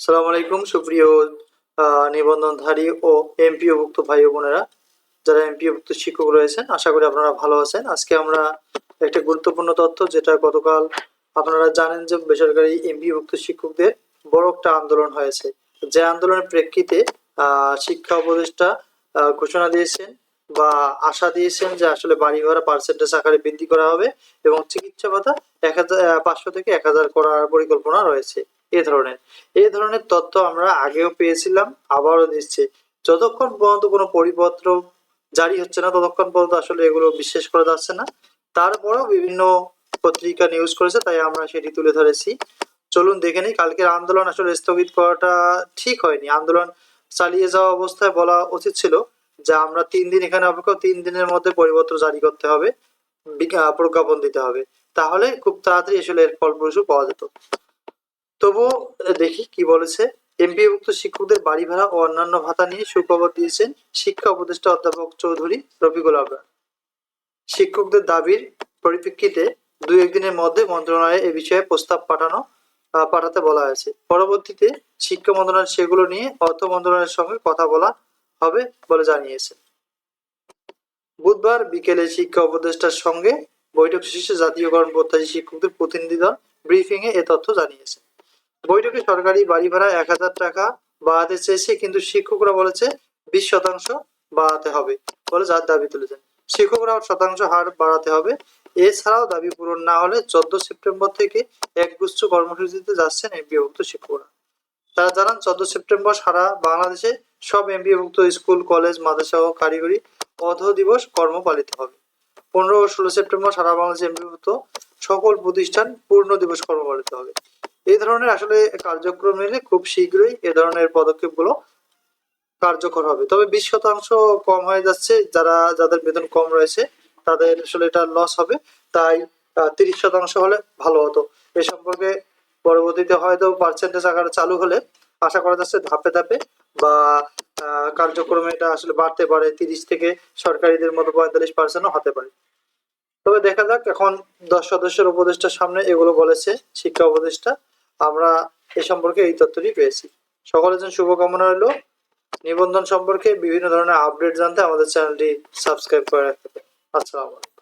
সালাম আলাইকুম, সুপ্রিয় নিবন্ধনধারী ও এমপিওভুক্ত ভাই বোনেরা। যারা এমপিওভুক্ত শিক্ষক রয়েছেন, আশা করি আপনারা ভালো আছেন। আজকে আমরা একটা গুরুত্বপূর্ণ তথ্য, যেটা গতকাল আপনারা জানেন যে বেসরকারি এমপিওভুক্ত শিক্ষকদের বড় একটা আন্দোলন হয়েছে। যে আন্দোলনের প্রেক্ষিতে শিক্ষা উপদেষ্টা ঘোষণা দিয়েছেন বা আশা দিয়েছেন যে আসলে বাড়ি ভাড়া পার্সেন্টেজ আকারে বৃদ্ধি করা হবে এবং চিকিৎসা ভাতা এক হাজার পাঁচশো থেকে এক হাজার করার পরিকল্পনা রয়েছে। এ ধরনের। এ ধরনের তথ্য আমরা আগেও পেয়েছিলাম, আবারও দিচ্ছে। যতক্ষণ পর্যন্ত কোনো পরিপত্র জারি হচ্ছে না, ততক্ষণ পর্যন্ত আসলে এগুলো বিশ্বাস করা যাচ্ছে না। তারপরেও বিভিন্ন পত্রিকা নিউজ করেছে, তাই আমরা সেটি তুলে ধরেছি। চলুন দেখে নিই, কালকের আন্দোলন আসলে স্থগিত করাটা ঠিক হয়নি। আন্দোলন চালিয়ে যাওয়া অবস্থায় বলা উচিত ছিল যে আমরা তিন দিন এখানে অপেক্ষা, তিন দিনের মধ্যে পরিপত্র জারি করতে হবে প্রজ্ঞাপন দিতে হবে। তাহলে খুব তাড়াতাড়ি আসলে এর ফলপ্রসূ পাওয়া যেত। তবুও দেখি কি বলেছে। এমপিভুক্ত শিক্ষকদের বাড়ি ভাড়া ও অন্যান্য ভাতা নিয়ে সুখবর দিয়েছেন শিক্ষা উপদেষ্টা অধ্যাপক চৌধুরী রফিকুল আবরার। শিক্ষকদের দাবির পরিপ্রেক্ষিতে দুই একদিনের মধ্যে মন্ত্রণালয়ে এ বিষয়ে প্রস্তাব পাঠানো পাঠাতে বলা হয়েছে। পরবর্তীতে শিক্ষা মন্ত্রণালয় সেগুলো নিয়ে অর্থ মন্ত্রণালয়ের সঙ্গে কথা বলা হবে বলে জানিয়েছে। বুধবার বিকেলে শিক্ষা উপদেষ্টার সঙ্গে বৈঠক শেষে জাতীয়করণ প্রত্যাশী শিক্ষকদের প্রতিনিধি দল ব্রিফিং এ তথ্য জানিয়েছে। বৈঠকে সরকারি বাড়ি ভাড়া এক হাজার টাকা বাড়াতে চেয়েছে, কিন্তু শিক্ষকরা বলেছে বিশ শতাংশ বাড়াতে হবে বলে যার দাবি তুলেছেন। শিক্ষকরা শতাংশ হার বাড়াতে হবে। এছাড়াও দাবি পূরণ না হলে চোদ্দ সেপ্টেম্বর থেকে একগুচ্ছ কর্মসূচিতে যাচ্ছেন এমপিভুক্ত শিক্ষকরা। তারা জানান, চোদ্দ সেপ্টেম্বর সারা বাংলাদেশে সব এমপিভুক্ত স্কুল, কলেজ, মাদ্রাসা ও কারিগরি অধ দিবস কর্ম পালিত হবে। পনেরো ও ষোলো সেপ্টেম্বর সারা বাংলাদেশে এমপিভুক্ত সকল প্রতিষ্ঠান পূর্ণ দিবস কর্ম পালিত হবে। এই ধরনের আসলে কার্যক্রম নিলে খুব শীঘ্রই এ ধরনের পদক্ষেপগুলো কার্যকর হবে। তবে বিশ শতাংশ কম হয়ে যাচ্ছে, যারা, যাদের বেতন কম রয়েছে, তাদের আসলে এটা লস হবে। তাই তিরিশ শতাংশ হলে ভালো হতো। এ সম্পর্কে পরবর্তীতে হয়তো পার্সেন্টেজ আকারে চালু হলে আশা করা যাচ্ছে ধাপে ধাপে বা কার্যক্রমে এটা আসলে বাড়তে পারে। তিরিশ থেকে সরকারিদের মতো পঁয়তাল্লিশ পার্সেন্টও হতে পারে। তবে দেখা যাক, এখন দশ সদস্যের উপদেষ্টার সামনে এগুলো বলেছে শিক্ষা উপদেষ্টা। আমরা এ সম্পর্কে এই তথ্যটি পেয়েছি। সকলের জন্য শুভকামনা রইল। নিবন্ধন সম্পর্কে বিভিন্ন ধরনের আপডেট জানতে আমাদের চ্যানেলটি সাবস্ক্রাইব করে রাখতে আসসালামু আলাইকুম।